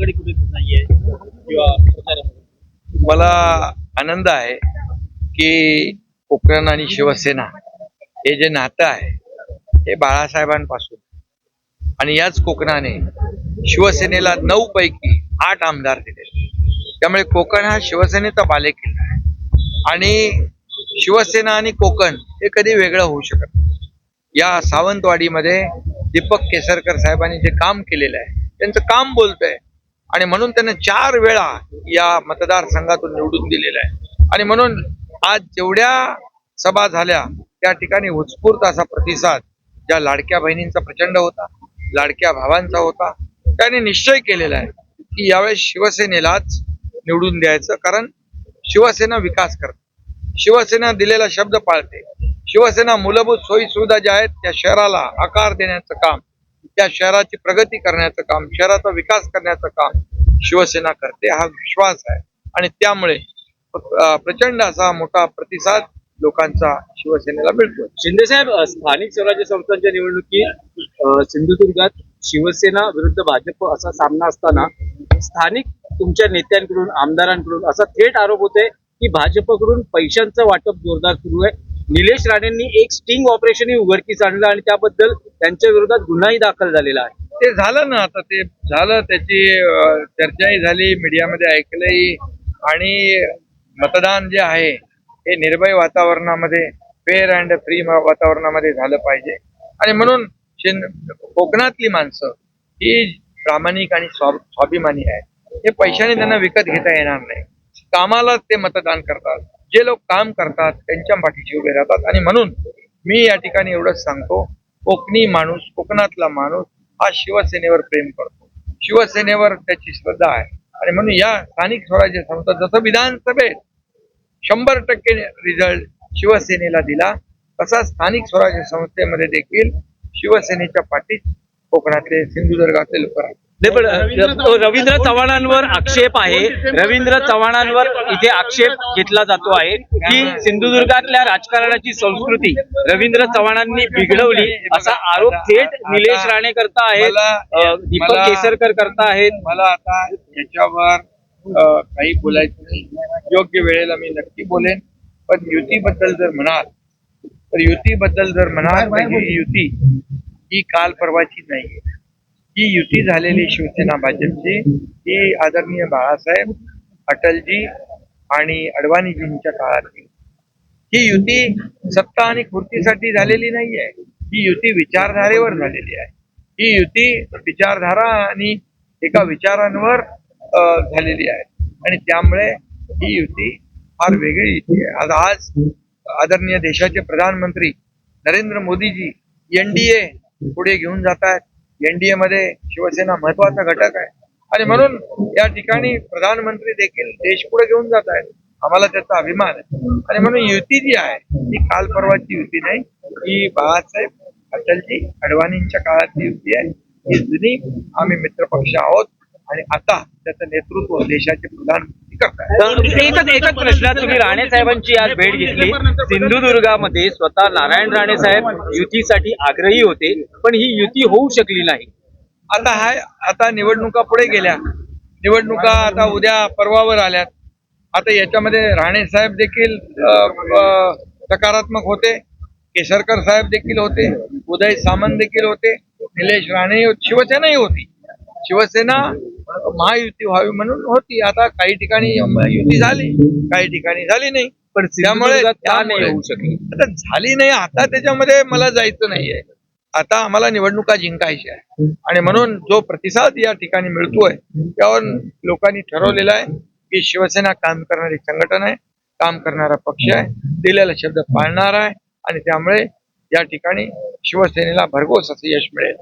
आघाडी कुठे नाहीये किंवा मला आनंद आहे की कोकण आणि शिवसेना हे जे नातं आहे हे बाळासाहेबांपासून. आणि याच कोकणाने शिवसेनेला नऊ पैकी आठ आमदार दिले. त्यामुळे कोकण हा शिवसेनेचा बालेकिल्ला आहे. आणि शिवसेना आणि कोकण हे कधी वेगळं होऊ शकत नाही. या सावंतवाडीमध्ये दीपक केसरकर साहेबांनी जे काम केलेलं आहे त्यांचं काम बोलतंय. आणि म्हणून त्यांना चार वेळा या मतदारसंघातून निवडून दिलेलं आहे आणि म्हणून आज जेवढ्या सभा झाल्या त्या ठिकाणी उत्स्फूर्त असा प्रतिसाद ज्या लाडक्या बहिणींचा प्रचंड होता लाडक्या भावांचा होता त्यांनी निश्चय केलेला आहे की यावेळेस शिवसेनेलाच निवडून द्यायचं कारण शिवसेना विकास करते. शिवसेना दिलेला शब्द पाळते. शिवसेना मूलभूत सोयी सुविधा ज्या आहेत त्या शहराला आकार देण्याचं काम त्या शहराची प्रगती करण्याचं काम शहराचा विकास करण्याचं काम शिवसेना करते हा विश्वास आहे. आणि त्यामुळे प्रचंड असा मोठा प्रतिसाद लोकांचा शिवसेनेला मिळतो शिंदे साहेब स्थानिक स्वराज्य संस्थांच्या निवडणुकीत सिंधुदुर्गात शिवसेना विरुद्ध भाजप असा सामना असताना स्थानिक तुमच्या नेत्यांकडून आमदारांकडून असा थेट आरोप होते की भाजपकडून पैशांचं वाटप जोरदार सुरू आहे. निलेश राणेंनी एक स्टिंग ऑपरेशनही उघडकीस आणलं आणि त्याबद्दल त्यांच्या विरोधात गुन्हाही दाखल झालेला आहे. ते झालं ना आता ते झालं त्याची चर्चाही झाली मीडियामध्ये ऐकलंही. आणि मतदान जे आहे हे निर्भय वातावरणामध्ये फेअर अँड फ्री वातावरणामध्ये झालं पाहिजे. आणि म्हणून कोकणातली माणसं ही प्रामाणिक आणि स्वाभिमानी आहेत. हे पैशाने त्यांना विकत घेता येणार नाही. कामाला ते मतदान करतात. जे लोक काम करतात त्यांच्या पाठीशी उभे राहतात. आणि म्हणून मी या ठिकाणी एवढंच सांगतो कोकणी माणूस कोकणातला माणूस हा शिवसेनेवर प्रेम करतो. शिवसेनेवर त्याची श्रद्धा आहे. आणि म्हणून या स्थानिक स्वराज्य संस्था जसं विधानसभेत शंभर टक्के रिझल्ट शिवसेनेला दिला तसा स्थानिक स्वराज्य संस्थेमध्ये देखील शिवसेनेच्या पाठीत कोकणातले सिंधुदुर्गातले लोक राहतात. नाही पण रवींद्र चव्हाणांवर आक्षेप आहे. रवींद्र चव्हाणांवर इथे आक्षेप घेतला जातो आहे की सिंधुदुर्गातल्या राजकारणाची संस्कृती रवींद्र चव्हाणांनी बिघडवली असा आरोप थेट निलेश राणे करता आहेत दीपक केसरकर करता आहेत. मला आता याच्यावर काही बोलायचं नाही. योग्य वेळेला मी नक्की बोलेन. पण युतीबद्दल जर म्हणाल तर युतीबद्दल जर म्हणाल ही युती ही काल परवाची नाही ही युती झालेली शिवसेना भाजपची ही आदरणीय बाळासाहेब अटलजी आणि अडवाणीजींच्या काळातली. ही युती सत्ता आणि खुर्चीसाठी झालेली नाहीये. ही युती विचारधारेवर झालेली आहे. ही युती विचारधारा आणि एका विचारांवर झालेली आहे. आणि त्यामुळे ही युती फार वेगळी युती आहे. आज आज आदरणीय देशाचे प्रधानमंत्री नरेंद्र मोदीजी एनडीए पुढे घेऊन जात आहेत. एनडीए मध्ये शिवसेना महत्त्वाचा घटक आहे. आणि म्हणून या ठिकाणी प्रधानमंत्री देखील देश पुढे घेऊन जात आहेत. आम्हाला त्याचा अभिमान आहे. आणि म्हणून युती जी आहे ती काल परवाची युती नाही ही बाळासाहेब अटलजी अडवाणींच्या काळातली युती आहे. ही जुनी आम्ही मित्रपक्ष आहोत. आणि आता त्याचं नेतृत्व देशाचे प्रधानमंत्री एकच एकच प्रश्न तुम्ही राणे साहेबांची आज भेट घेतली. सिंधुदुर्गामध्ये स्वतः नारायण राणे साहेब युतीसाठी आग्रही होते पण ही युती होऊ शकली नाही. आता हाय आता निवडणुका पुढे गेल्या. निवडणुका आता उद्या परवावर आल्यात. आता याच्यामध्ये राणे साहेब देखील सकारात्मक होते. केसरकर साहेब देखील होते. उदय सामंत देखील होते. निलेश राणे शिवसेनाही होती. शिवसेना महायुती व्हावी म्हणून होती. आता काही ठिकाणी युती झाली काही ठिकाणी झाली नाही. पण त्यामुळे होऊ शकली. आता झाली नाही आता त्याच्यामध्ये मला जायचं नाहीये. आता आम्हाला निवडणुका जिंकायच्या आहे आणि म्हणून जो प्रतिसाद या ठिकाणी मिळतोय त्यावर लोकांनी ठरवलेला आहे की शिवसेना काम करणारी संघटना आहे काम करणारा पक्ष आहे दिलेला शब्द पाळणार आहे. आणि त्यामुळे या ठिकाणी शिवसेनेला भरघोस असं यश मिळेल